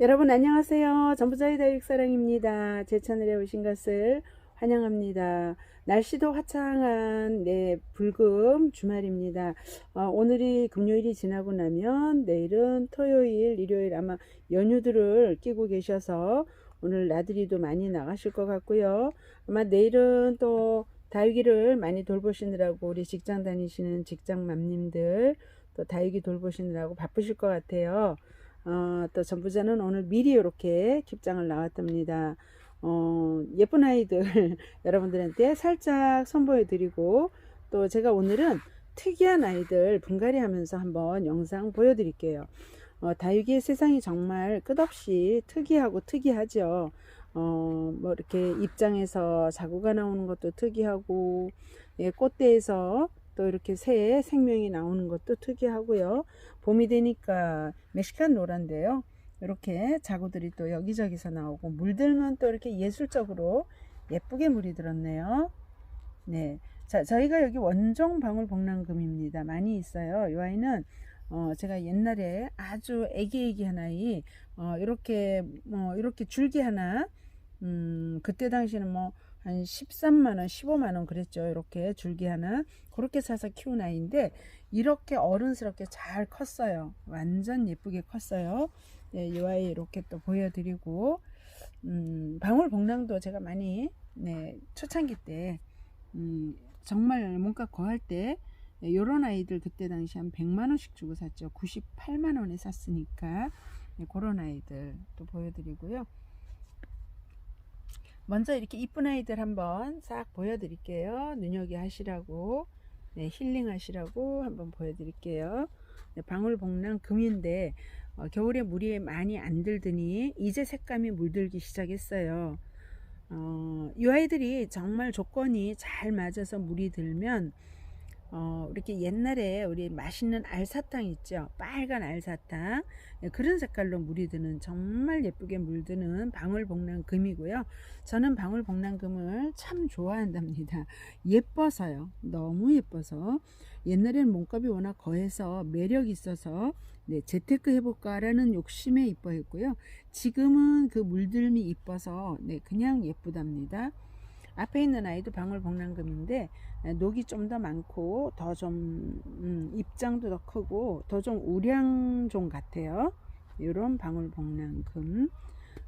여러분 안녕하세요. 전부자의 다육사랑입니다. 제 채널에 오신 것을 환영합니다. 날씨도 화창한 네 불금 주말입니다. 어, 오늘이 금요일이 지나고 나면 내일은 토요일, 일요일 아마 연휴들을 끼고 계셔서 오늘 나들이도 많이 나가실 것 같고요. 아마 내일은 또 다육이를 많이 돌보시느라고 우리 직장 다니시는 직장맘님들 또 다육이 돌보시느라고 바쁘실 것 같아요. 어, 또 전부자는 오늘 미리 이렇게 깁장을 나왔답니다. 어, 예쁜 아이들 여러분들한테 살짝 선보여 드리고 또 제가 오늘은 특이한 아이들 분갈이 하면서 한번 영상 보여드릴게요. 어, 다육이의 세상이 정말 끝없이 특이하고 특이하죠. 어, 뭐 이렇게 입장에서 자구가 나오는 것도 특이하고, 예, 꽃대에서 또 이렇게 새 생명이 나오는 것도 특이하고요. 봄이 되니까 멕시칸 노란데요. 이렇게 자구들이 또 여기저기서 나오고 물들면 또 이렇게 예술적으로 예쁘게 물이 들었네요. 네. 자, 저희가 여기 원종 방울 복랑금입니다. 많이 있어요. 이 아이는 어, 제가 옛날에 아주 애기애기한 아이, 어, 이렇게, 뭐, 이렇게 줄기 하나, 음, 그때 당시에는 뭐, 한 13만원, 15만원 그랬죠. 이렇게 줄기 하나. 그렇게 사서 키운 아이인데, 이렇게 어른스럽게 잘 컸어요. 완전 예쁘게 컸어요. 네, 이 아이 이렇게 또 보여드리고, 음, 방울복랑도 제가 많이, 네, 초창기 때, 음, 정말 몸값 거할 때, 네, 요런 아이들 그때 당시 한 100만원씩 주고 샀죠. 98만원에 샀으니까, 네, 그런 아이들 또 보여드리고요. 먼저 이렇게 이쁜 아이들 한번 싹 보여드릴게요. 눈여겨 하시라고, 네, 힐링 하시라고 한번 보여드릴게요. 네, 방울복랑 금인데, 어, 겨울에 물이 많이 안 들더니, 이제 색감이 물들기 시작했어요. 어, 이 아이들이 정말 조건이 잘 맞아서 물이 들면, 어, 이렇게 옛날에 우리 맛있는 알사탕 있죠? 빨간 알사탕. 예, 그런 색깔로 물이 드는 정말 예쁘게 물드는 방울복랑 금이고요. 저는 방울복랑금을 참 좋아한답니다. 예뻐서요. 너무 예뻐서. 옛날에는 몸값이 워낙 거해서 매력 있어서 네, 재테크 해볼까라는 욕심에 이뻐했고요. 지금은 그 물들미 이뻐서 네, 그냥 예쁘답니다. 앞에 있는 아이도 방울복랑금인데 녹이 좀 더 많고 더좀 음, 입장도 더 크고 더 좀 우량종 같아요. 이런 방울복랑금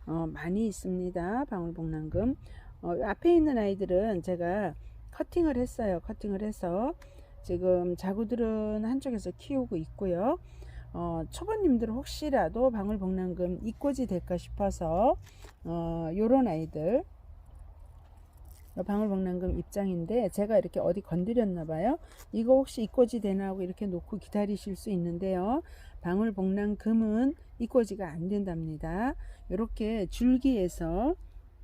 어, 많이 있습니다. 방울복랑금 어, 앞에 있는 아이들은 제가 커팅을 했어요. 커팅을 해서 지금 자구들은 한쪽에서 키우고 있고요. 어, 초보님들은 혹시라도 방울복랑금 이꽂이 될까 싶어서 어, 요런 아이들 방울복랑금 입장인데 제가 이렇게 어디 건드렸나 봐요. 이거 혹시 이꼬지 되나 하고 이렇게 놓고 기다리실 수 있는데요. 방울복랑금은 이꼬지가 안 된답니다. 이렇게 줄기에서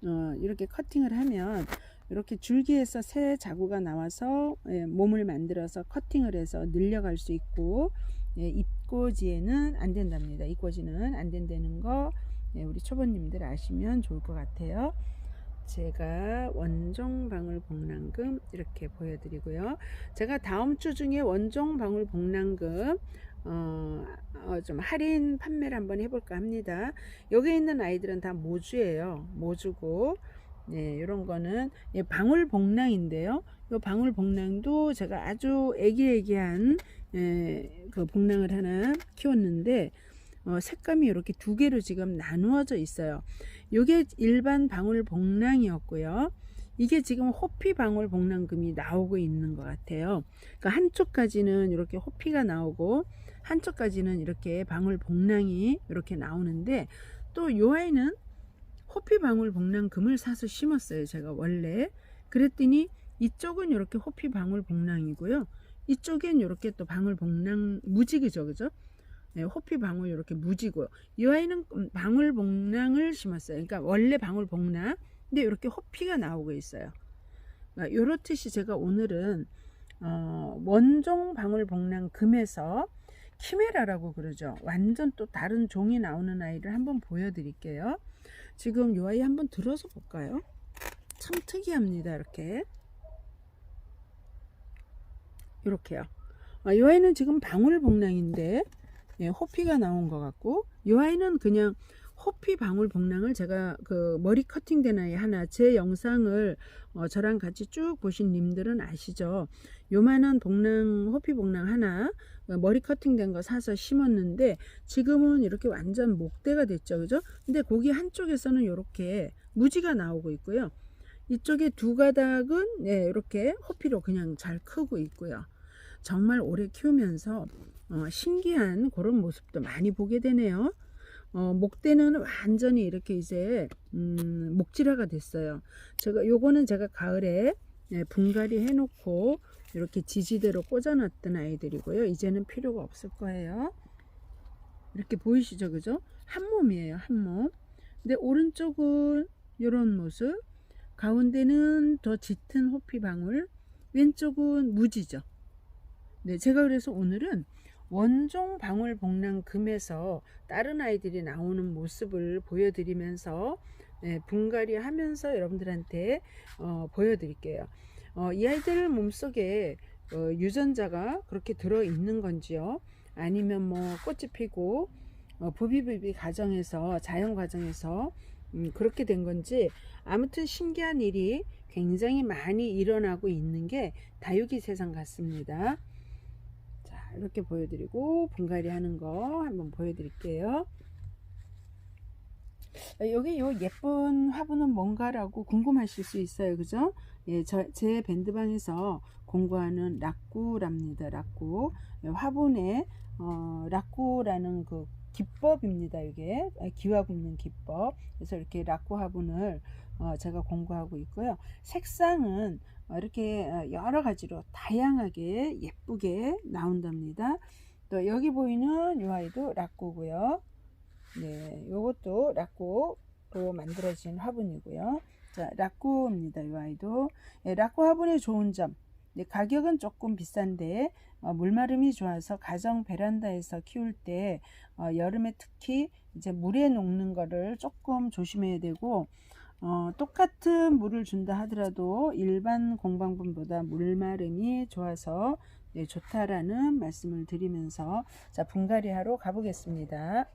어, 이렇게 커팅을 하면 이렇게 줄기에서 새 자구가 나와서 예, 몸을 만들어서 커팅을 해서 늘려갈 수 있고 예, 잎꽂이에는 안 된답니다. 잎꽂이는 안 된다는 거 예, 우리 초보님들 아시면 좋을 것 같아요. 제가 원종 방울 복랑금 이렇게 보여드리고요. 제가 다음 주 중에 원종 방울 복랑금 어, 어, 좀 할인 판매를 한번 해볼까 합니다. 여기 있는 아이들은 다 모주예요. 모주고 네, 이런 거는 예, 방울 복랑인데요. 이 방울 복랑도 제가 아주 애기애기한 예, 그 복랑을 하나 키웠는데 어, 색감이 이렇게 두 개로 지금 나누어져 있어요. 이게 일반 방울 복랑이었고요. 이게 지금 호피 방울 복랑금이 나오고 있는 것 같아요. 그러니까 한쪽까지는 이렇게 호피가 나오고 한쪽까지는 이렇게 방울 복랑이 이렇게 나오는데 또 요 아이는 호피 방울 복랑금을 사서 심었어요. 제가 원래 그랬더니 이쪽은 이렇게 호피 방울 복랑이고요. 이쪽엔 이렇게 또 방울 복랑 무지개죠, 그죠? 네, 호피 방울 이렇게 무지고요. 이 아이는 방울 복랑을 심었어요. 그러니까 원래 방울 복랑, 근데 이렇게 호피가 나오고 있어요. 요렇듯이 제가 오늘은 어, 원종 방울 복랑 금에서 키메라라고 그러죠. 완전 또 다른 종이 나오는 아이를 한번 보여드릴게요. 지금 이 아이 한번 들어서 볼까요? 참 특이합니다. 이렇게 이렇게요. 이 아이는 지금 방울 복랑인데 예, 호피가 나온 것 같고 이 아이는 그냥 호피 방울 복랑을 제가 그 머리 커팅된 아이 하나 제 영상을 어, 저랑 같이 쭉 보신 님들은 아시죠? 요만한 복랑 호피 복랑 하나 어, 머리 커팅된 거 사서 심었는데 지금은 이렇게 완전 목대가 됐죠, 그죠? 근데 거기 한쪽에서는 이렇게 무지가 나오고 있고요. 이쪽에 두 가닥은 네, 이렇게 호피로 그냥 잘 크고 있고요. 정말 오래 키우면서 어, 신기한 그런 모습도 많이 보게 되네요. 어, 목대는 완전히 이렇게 이제 음, 목질화가 됐어요. 제가 요거는 제가 가을에 네, 분갈이 해놓고 이렇게 지지대로 꽂아놨던 아이들이고요. 이제는 필요가 없을 거예요. 이렇게 보이시죠, 그죠? 한 몸이에요, 한 몸. 근데 오른쪽은 이런 모습, 가운데는 더 짙은 호피 방울, 왼쪽은 무지죠. 네, 제가 그래서 오늘은 원종 방울 복랑 금에서 다른 아이들이 나오는 모습을 보여드리면서 네, 분갈이 하면서 여러분들한테 어, 보여드릴게요. 어, 이 아이들 몸속에 어, 유전자가 그렇게 들어 있는 건지요? 아니면 뭐 꽃이 피고 어, 부비부비 과정에서 자연 과정에서 음, 그렇게 된 건지 아무튼 신기한 일이 굉장히 많이 일어나고 있는 게 다육이 세상 같습니다. 자, 이렇게 보여드리고 분갈이 하는 거 한번 보여드릴게요. 어, 여기 요 예쁜 화분은 뭔가라고 궁금하실 수 있어요. 그죠? 예, 저, 제 밴드방에서 공부하는 락구랍니다. 락구. 예, 화분에, 어, 락구라는 그 기법입니다. 이게 아, 기와 굽는 기법. 그래서 이렇게 락구 화분을 어, 제가 공부하고 있고요. 색상은 어, 이렇게 어, 여러 가지로 다양하게 예쁘게 나온답니다. 또 여기 보이는 이 아이도 락구고요. 네, 요것도 락구로 만들어진 화분이고요. 자, 락구입니다. 이 아이도. 예, 락구 화분의 좋은 점. 네, 가격은 조금 비싼데 어, 물마름이 좋아서 가정 베란다에서 키울 때 어, 여름에 특히 이제 물에 녹는 거를 조금 조심해야 되고 어, 똑같은 물을 준다 하더라도 일반 공방분보다 물마름이 좋아서 네, 좋다라는 말씀을 드리면서 자 분갈이 하러 가보겠습니다.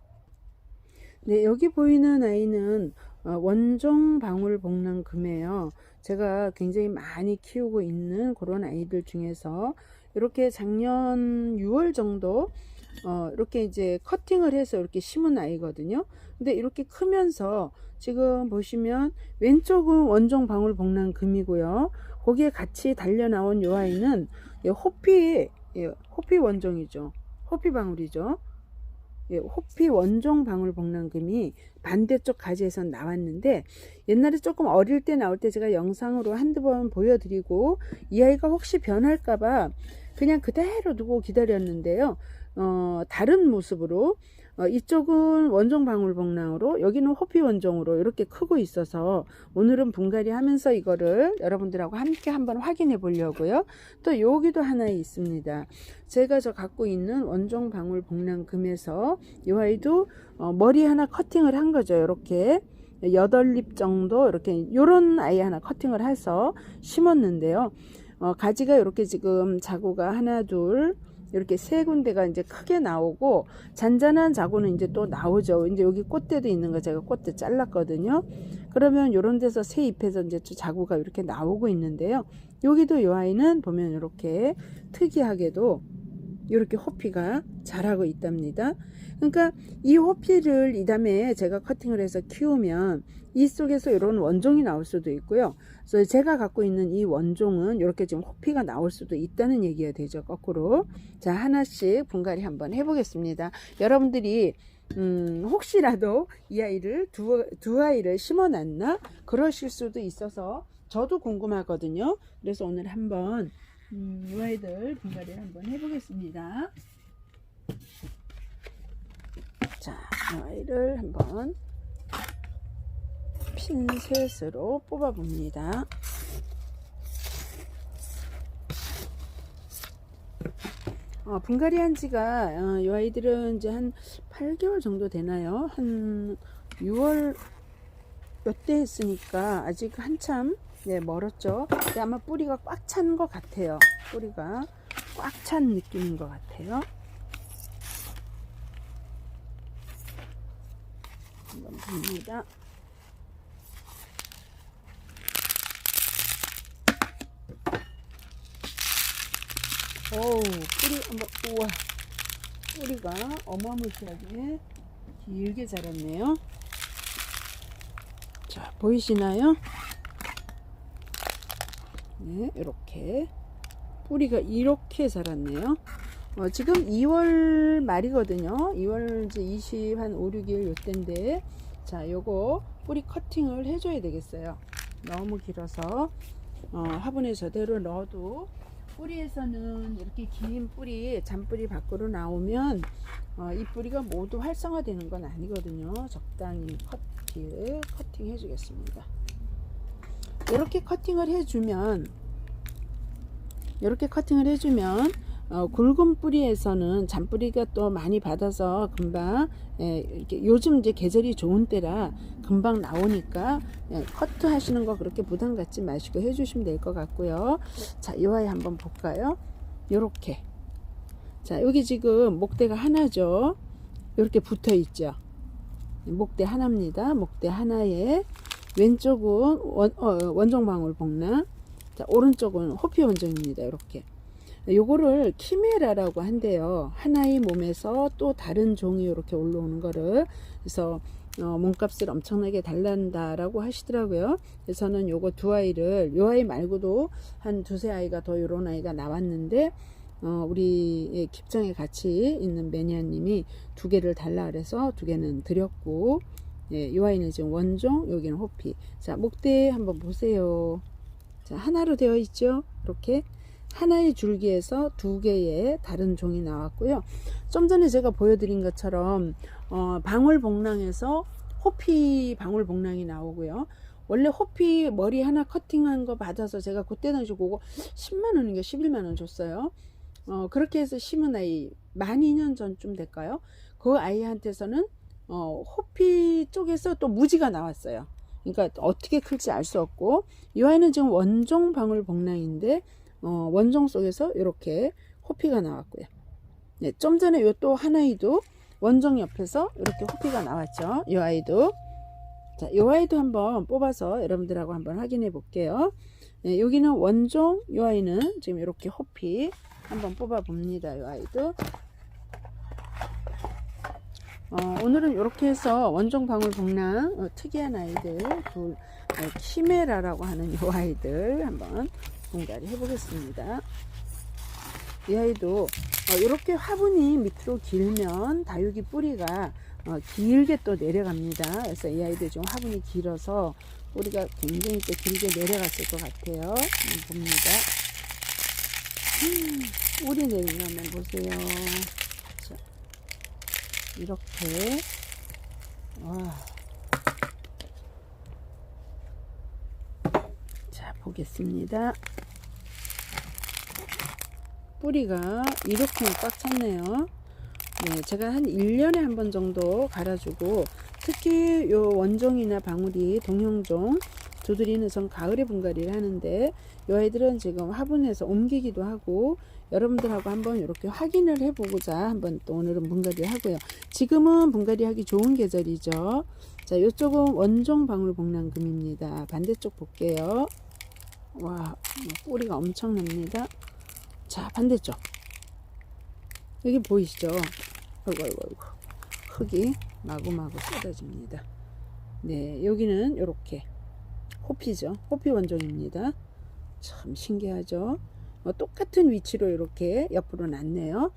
네, 여기 보이는 아이는 어, 원종 방울 복랑 금이에요. 제가 굉장히 많이 키우고 있는 그런 아이들 중에서 이렇게 작년 6월 정도 어, 이렇게 이제 커팅을 해서 이렇게 심은 아이거든요. 근데 이렇게 크면서 지금 보시면 왼쪽은 원종 방울 복랑 금이고요. 거기에 같이 달려 나온 이 아이는 예, 호피 예, 호피 원종이죠. 호피 방울이죠. 예, 호피 원종 방울 복랑금이 반대쪽 가지에서 나왔는데 옛날에 조금 어릴 때 나올 때 제가 영상으로 한두 번 보여드리고 이 아이가 혹시 변할까봐 그냥 그대로 두고 기다렸는데요. 어, 다른 모습으로 어, 이쪽은 원종 방울 복랑으로 여기는 호피 원종으로 이렇게 크고 있어서 오늘은 분갈이 하면서 이거를 여러분들하고 함께 한번 확인해 보려고요. 또 여기도 하나 있습니다. 제가 저 갖고 있는 원종 방울 복랑 금에서 이 아이도 어, 머리 하나 커팅을 한 거죠. 이렇게 여덟 립 정도 이렇게 요런 아이 하나 커팅을 해서 심었는데요. 어, 가지가 이렇게 지금 자구가 하나 둘 이렇게 세 군데가 이제 크게 나오고 잔잔한 자구는 이제 또 나오죠. 이제 여기 꽃대도 있는 거 제가 꽃대 잘랐거든요. 그러면 이런 데서 새 잎에서 이제 또 자구가 이렇게 나오고 있는데요. 여기도 이 아이는 보면 이렇게 특이하게도 이렇게 호피가 자라고 있답니다. 그러니까 이 호피를 이 다음에 제가 커팅을 해서 키우면 이 속에서 이런 원종이 나올 수도 있고요. 그래서 제가 갖고 있는 이 원종은 이렇게 지금 호피가 나올 수도 있다는 얘기가 되죠. 거꾸로. 자, 하나씩 분갈이 한번 해보겠습니다. 여러분들이 음, 혹시라도 이 아이를 두, 두 아이를 심어 놨나? 그러실 수도 있어서 저도 궁금하거든요. 그래서 오늘 한번 음, 이 아이들 분갈이를 한번 해보겠습니다. 자, 이 아이를 한번 핀셋으로 뽑아봅니다. 어, 분갈이 한 지가 어, 이 아이들은 이제 한 8개월 정도 되나요? 한 6월 몇 대 했으니까 아직 한참 네, 멀었죠. 근데 아마 뿌리가 꽉 찬 것 같아요. 뿌리가 꽉 찬 느낌인 것 같아요. 한번 봅니다. 어우, 뿌리 한번, 우와. 뿌리가 어마무시하게 길게 자랐네요. 자, 보이시나요? 네, 이렇게. 뿌리가 이렇게 자랐네요. 어, 지금 2월 말이거든요. 2월 이제 20, 한 5, 6일 요때인데. 자, 요거 뿌리 커팅을 해줘야 되겠어요. 너무 길어서. 어, 화분에 저대로 넣어도 뿌리에서는 이렇게 긴 뿌리, 잔뿌리 밖으로 나오면 어, 이 뿌리가 모두 활성화되는 건 아니거든요. 적당히 커팅, 커팅 해주겠습니다. 이렇게 커팅을 해주면 이렇게 커팅을 해주면 어, 굵은 뿌리에서는 잔뿌리가 또 많이 받아서 금방 예, 이렇게 요즘 이제 계절이 좋은 때라 금방 나오니까 예, 커트 하시는 거 그렇게 부담 갖지 마시고 해주시면 될 것 같고요. 자, 이 아이 한번 볼까요? 요렇게. 자, 여기 지금 목대가 하나죠. 이렇게 붙어 있죠. 목대 하나입니다. 목대 하나에 왼쪽은 원, 어, 원종 방울 복랑, 자, 오른쪽은 호피 원종입니다. 이렇게. 요거를 키메라라고 한대요. 하나의 몸에서 또 다른 종이 이렇게 올라오는 거를 그래서 어, 몸값을 엄청나게 달란다라고 하시더라고요. 그래서 저는 요거 두 아이를 요 아이 말고도 한 두세 아이가 더 요런 아이가 나왔는데 어, 우리 깁장에 같이 있는 매니아님이 두 개를 달라 그래서 두 개는 드렸고 예, 요 아이는 지금 원종 여기는 호피 자 목대 한번 보세요 자 하나로 되어 있죠 이렇게 하나의 줄기에서 두 개의 다른 종이 나왔고요. 좀 전에 제가 보여드린 것처럼 어, 방울복랑에서 호피 방울복랑이 나오고요. 원래 호피 머리 하나 커팅한 거 받아서 제가 그때 당시 그거 10만 원인가 11만 원 줬어요. 어, 그렇게 해서 심은 아이 만 2년 전쯤 될까요? 그 아이한테서는 어, 호피 쪽에서 또 무지가 나왔어요. 그러니까 어떻게 클지 알 수 없고 이 아이는 지금 원종 방울 복랑인데 어, 원종 속에서 이렇게 호피가 나왔고요. 네, 좀 전에 요 또 하나이도 원종 옆에서 이렇게 호피가 나왔죠. 이 아이도. 자, 이 아이도 한번 뽑아서 여러분들하고 한번 확인해 볼게요. 네, 여기는 원종, 이 아이는 지금 이렇게 호피 한번 뽑아 봅니다. 이 아이도. 어, 오늘은 이렇게 해서 원종 방울 복랑 어, 특이한 아이들 둘 어, 키메라라고 하는 이 아이들 한번 분갈이 해보겠습니다. 이 아이도 어, 이렇게 화분이 밑으로 길면 다육이 뿌리가 어, 길게 또 내려갑니다. 그래서 이 아이도 좀 화분이 길어서 뿌리가 굉장히 또 길게 내려갔을 것 같아요. 봅니다. 음, 뿌리 내리는 거 한번 보세요. 자, 이렇게 와. 자 보겠습니다. 뿌리가 이렇게 꽉 찼네요. 네, 제가 한 1년에 한 번 정도 갈아주고 특히 요 원종이나 방울이 동형종 두드리는 전 가을에 분갈이를 하는데 요 아이들은 지금 화분에서 옮기기도 하고 여러분들하고 한번 이렇게 확인을 해보고자 한번 또 오늘은 분갈이를 하고요. 지금은 분갈이 하기 좋은 계절이죠. 자, 이쪽은 원종 방울 복랑금입니다. 반대쪽 볼게요. 와, 뿌리가 엄청납니다. 자, 반대쪽. 여기 보이시죠? 아이고, 아이고, 아이고. 흙이 마구마구 쏟아집니다. 네, 여기는 이렇게 호피죠. 호피 원종입니다. 참 신기하죠. 어, 똑같은 위치로 이렇게 옆으로 놨네요.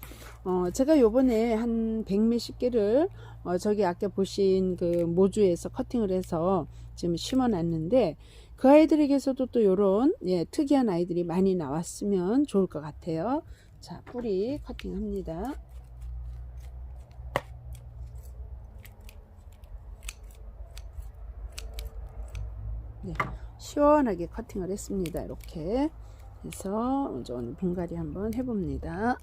어, 제가 요번에 한 백몇십 개를 어, 저기 아까 보신 그 모주에서 커팅을 해서 지금 심어 놨는데 그 아이들에게서도 또 요런 예, 특이한 아이들이 많이 나왔으면 좋을 것 같아요. 자, 뿌리 커팅 합니다. 네, 시원하게 커팅을 했습니다. 이렇게 해서 좀 분갈이 한번 해봅니다.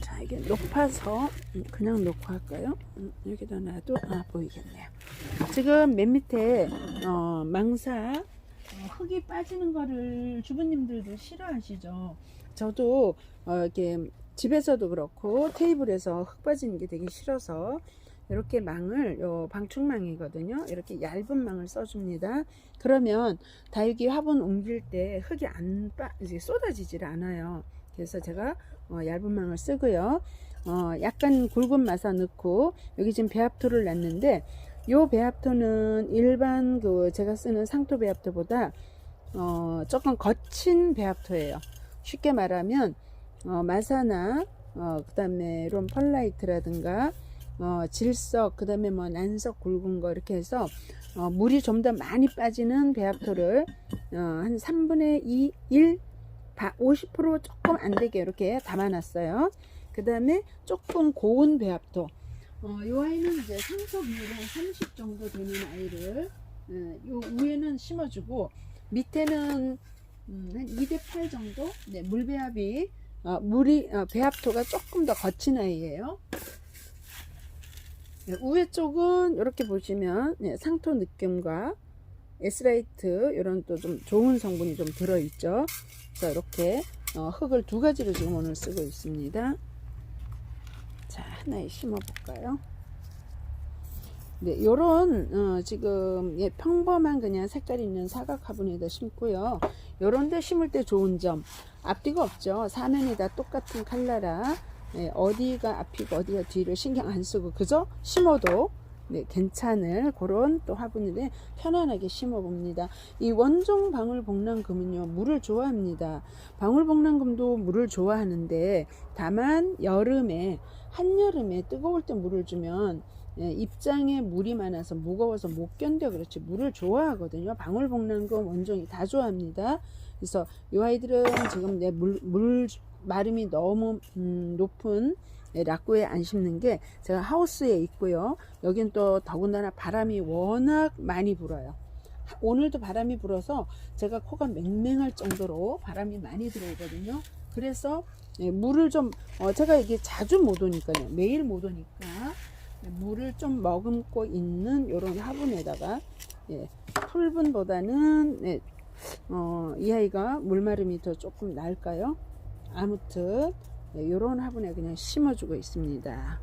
자, 이게 높아서 그냥 놓고 할까요? 음, 여기다 놔도 아 보이겠네요. 지금 맨 밑에 어, 망사 어, 흙이 빠지는 거를 주부님들도 싫어하시죠. 저도 어, 이렇게 집에서도 그렇고 테이블에서 흙 빠지는 게 되게 싫어서 이렇게 망을 요 방충망이거든요. 이렇게 얇은 망을 써줍니다. 그러면 다육이 화분 옮길 때 흙이 안 빠, 이제 쏟아지질 않아요. 그래서 제가 어, 얇은 망을 쓰고요. 어, 약간 굵은 마사 넣고 여기 지금 배합토를 놨는데 요 배합토는 일반 그 제가 쓰는 상토 배합토보다 어, 조금 거친 배합토예요. 쉽게 말하면 어, 마사나 어, 그 다음에 롬 펄라이트라든가 어, 질석 그 다음에 뭐 난석 굵은 거 이렇게 해서 어, 물이 좀 더 많이 빠지는 배합토를 어, 한 3분의 2, 1, 50% 조금 안 되게 이렇게 담아놨어요. 그 다음에 조금 고운 배합토. 어, 이 아이는 이제 비율이 한30 정도 되는 아이를 어, 요 위에는 심어주고 밑에는 음, 한 2대 8 정도 네, 물배합이 어, 물이 어, 배합토가 조금 더 거친 아이예요. 네, 우회 쪽은 이렇게 보시면 네, 상토 느낌과 에스라이트 이런 또 좀 좋은 성분이 좀 들어있죠. 그래서 이렇게 어, 흙을 두 가지로 지금 오늘 쓰고 있습니다. 자 하나에 심어 볼까요? 네, 요런 어, 지금 예, 평범한 그냥 색깔 있는 사각 화분에다 심고요. 요런 데 심을 때 좋은 점 앞뒤가 없죠. 사면이 다 똑같은 칼라라 예, 어디가 앞이고 어디가 뒤를 신경 안 쓰고 그저 심어도 네, 괜찮을 그런 또 화분인데 편안하게 심어 봅니다. 이 원종 방울복랑금은요 물을 좋아합니다. 방울복랑금도 물을 좋아하는데 다만 여름에 한여름에 뜨거울 때 물을 주면 예, 입장에 물이 많아서 무거워서 못 견뎌 그렇지 물을 좋아하거든요. 방울복랑금 원종이 다 좋아합니다. 그래서 이 아이들은 지금 내 물 물 마름이 너무 음, 높은 예, 락구에 안 심는 게 제가 하우스에 있고요. 여긴 또 더군다나 바람이 워낙 많이 불어요. 하- 오늘도 바람이 불어서 제가 코가 맹맹할 정도로 바람이 많이 들어오거든요. 그래서 예, 물을 좀 어, 제가 이게 자주 못 오니까요. 매일 못 오니까 예, 물을 좀 머금고 있는 이런 화분에다가 예, 풀분보다는 예, 어, 이 아이가 물마름이 더 조금 나을까요? 아무튼 이런 화분에 그냥 심어주고 있습니다.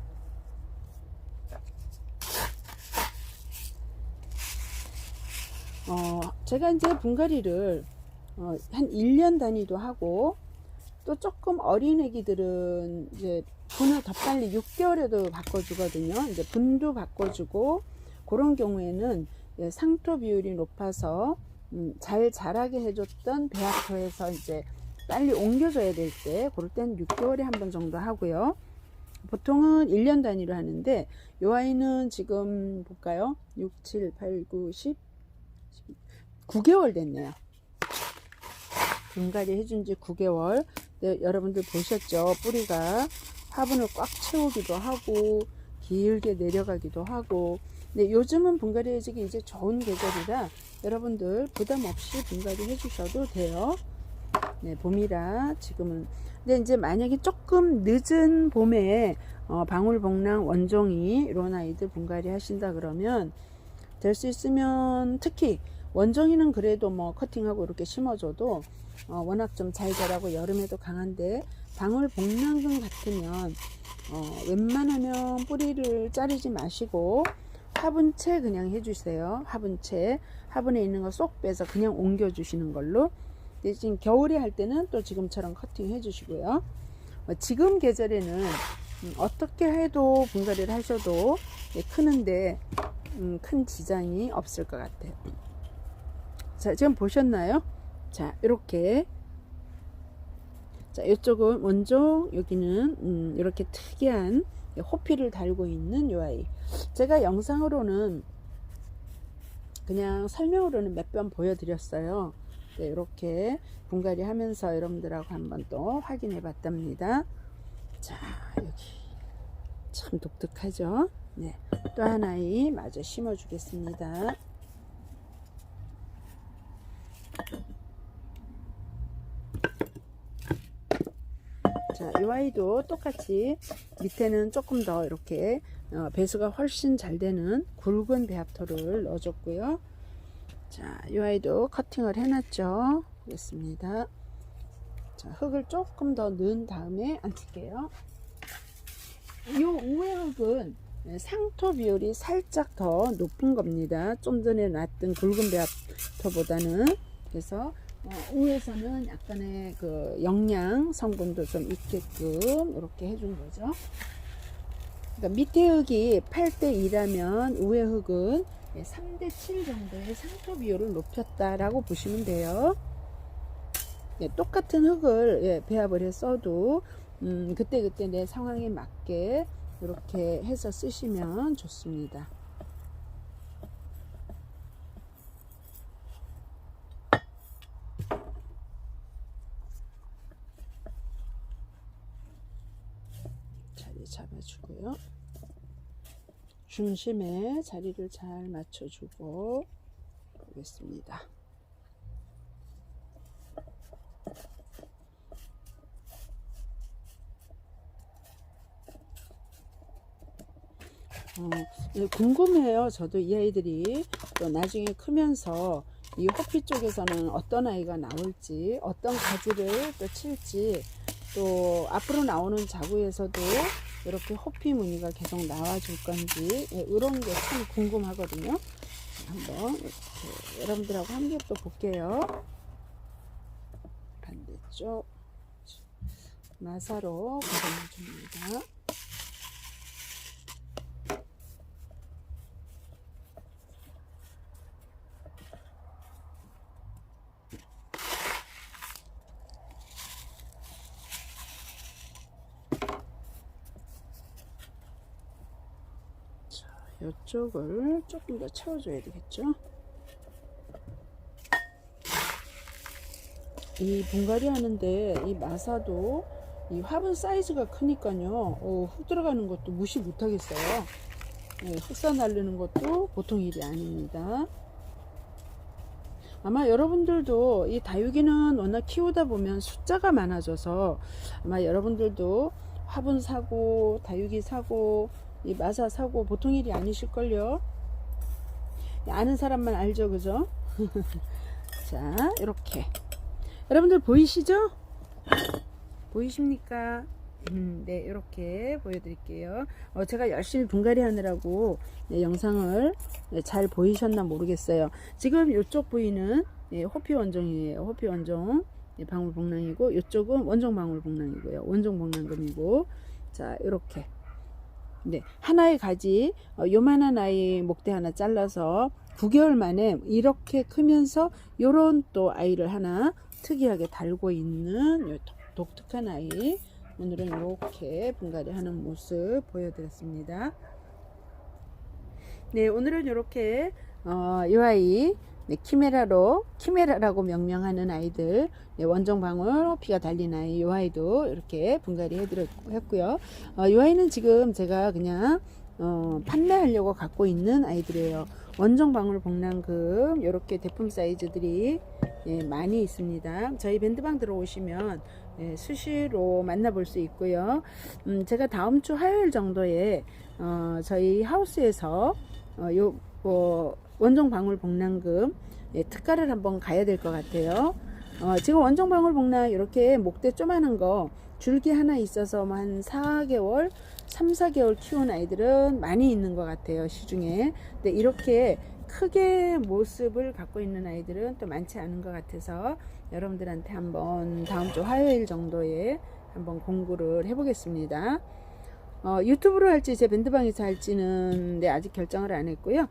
어, 제가 이제 분갈이를 어, 한 1년 단위도 하고 또 조금 어린 애기들은 이제 분을 더 빨리 6개월에도 바꿔주거든요. 이제 분도 바꿔주고 그런 경우에는 예, 상토 비율이 높아서 음, 잘 자라게 해줬던 배합토에서 이제 빨리 옮겨줘야 될 때 그럴 땐 6개월에 한 번 정도 하고요. 보통은 1년 단위로 하는데 이 아이는 지금 볼까요? 6, 7, 8, 9, 10, 12, 9개월 됐네요. 분갈이 해준 지 9개월. 네, 여러분들 보셨죠? 뿌리가 화분을 꽉 채우기도 하고 길게 내려가기도 하고 네, 요즘은 분갈이 해주기 이제 좋은 계절이라 여러분들 부담 없이 분갈이 해주셔도 돼요. 네, 봄이라 지금은 근데 이제 만약에 조금 늦은 봄에 어, 방울복랑 원종이 이런 아이들 분갈이 하신다 그러면 될 수 있으면 특히 원종이는 그래도 뭐 커팅하고 이렇게 심어줘도 어, 워낙 좀 잘 자라고 여름에도 강한데 방울 복랑금 같으면 어, 웬만하면 뿌리를 자르지 마시고 화분채 그냥 해주세요. 화분채 화분에 있는 거 쏙 빼서 그냥 옮겨 주시는 걸로 대신 겨울에 할 때는 또 지금처럼 커팅 해주시고요. 어, 지금 계절에는 음, 어떻게 해도 분갈이를 하셔도 예, 크는데 음, 큰 지장이 없을 것 같아요. 자, 지금 보셨나요? 자, 이렇게 자, 이쪽은 원종, 여기는 음, 이렇게 특이한 호피를 달고 있는 요 아이. 제가 영상으로는 그냥 설명으로는 몇 번 보여드렸어요. 네, 이렇게 분갈이 하면서 여러분들하고 한번 또 확인해 봤답니다. 자, 여기 참 독특하죠? 네, 또 하나의 마저 심어 주겠습니다. 자, 이 아이도 똑같이 밑에는 조금 더 이렇게 어, 배수가 훨씬 잘 되는 굵은 배합토를 넣어줬고요. 자, 이 아이도 커팅을 해놨죠. 보겠습니다. 자, 흙을 조금 더 넣은 다음에 앉힐게요. 이 우회 흙은 상토 비율이 살짝 더 높은 겁니다. 좀 전에 놨던 굵은 배합토보다는 그래서 어, 우에서는 약간의 그 영양 성분도 좀 있게끔 이렇게 해준 거죠. 그러니까 밑에 흙이 8대 2라면 우에 흙은 3대 7 정도의 상토 비율을 높였다라고 보시면 돼요. 예, 똑같은 흙을 예, 배합을 했어도 음, 그때 그때 내 상황에 맞게 이렇게 해서 쓰시면 좋습니다. 잡아주고요. 중심에 자리를 잘 맞춰주고 보겠습니다. 어, 예, 궁금해요. 저도 이 아이들이 또 나중에 크면서 이 호피 쪽에서는 어떤 아이가 나올지, 어떤 가지를 또 칠지, 또 앞으로 나오는 자구에서도 이렇게 호피 무늬가 계속 나와줄 건지, 예, 이런 게 참 궁금하거든요. 한번 여러분들하고 함께 또 볼게요. 반대쪽 마사로 고정해줍니다. 이쪽을 조금 더 채워줘야 되겠죠. 이 분갈이 하는데 이 마사도 이 화분 사이즈가 크니까요. 어, 흙 들어가는 것도 무시 못하겠어요. 네, 흑사 날리는 것도 보통 일이 아닙니다. 아마 여러분들도 이 다육이는 워낙 키우다 보면 숫자가 많아져서 아마 여러분들도 화분 사고 다육이 사고 이 마사 사고 보통 일이 아니실걸요? 아는 사람만 알죠 그죠? 자 이렇게. 여러분들 보이시죠? 보이십니까? 음, 네 이렇게 보여드릴게요. 어, 제가 열심히 분갈이 하느라고 네, 영상을 네, 잘 보이셨나 모르겠어요. 지금 이쪽 부위는 네, 호피 원종이에요. 호피 원종 네, 방울복랑이고 이쪽은 원종 방울복랑이고요. 원종 복랑금이고. 자 이렇게 네, 하나의 가지 어, 요만한 아이 목대 하나 잘라서 9개월 만에 이렇게 크면서 요런 또 아이를 하나 특이하게 달고 있는 요 독특한 아이 오늘은 이렇게 분갈이 하는 모습 보여드렸습니다. 네, 오늘은 이렇게 어, 이 아이 네, 키메라로 키메라라고 명명하는 아이들 네, 원종 방울 피가 달린 아이 이 아이도 이렇게 분갈이 해드렸고요. 어, 이 아이는 지금 제가 그냥 어, 판매하려고 갖고 있는 아이들이에요. 원종 방울 복랑금 이렇게 대품 사이즈들이 예, 많이 있습니다. 저희 밴드방 들어오시면 예, 수시로 만나볼 수 있고요. 음, 제가 다음 주 화요일 정도에 어, 저희 하우스에서 어, 요 어, 원종 방울 복랑금 예, 특가를 한번 가야 될 것 같아요. 어, 지금 원종 방울 복랑 이렇게 목대 쪼만한 거 줄기 하나 있어서 뭐한 4개월, 3, 4개월 키운 아이들은 많이 있는 것 같아요. 시중에. 근데 이렇게 크게 모습을 갖고 있는 아이들은 또 많지 않은 것 같아서 여러분들한테 한번 다음 주 화요일 정도에 한번 공부를 해보겠습니다. 어, 유튜브로 할지 제 밴드방에서 할지는 네, 아직 결정을 안 했고요.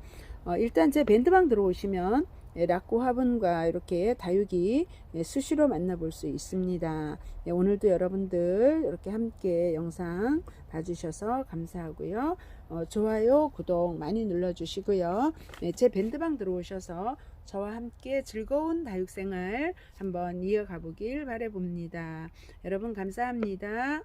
어, 일단 제 밴드방 들어오시면 예, 락고 화분과 이렇게 다육이 예, 수시로 만나볼 수 있습니다. 예, 오늘도 여러분들 이렇게 함께 영상 봐주셔서 감사하고요. 어, 좋아요, 구독 많이 눌러주시고요. 예, 제 밴드방 들어오셔서 저와 함께 즐거운 다육생활 한번 이어가 보길 바래봅니다. 여러분 감사합니다.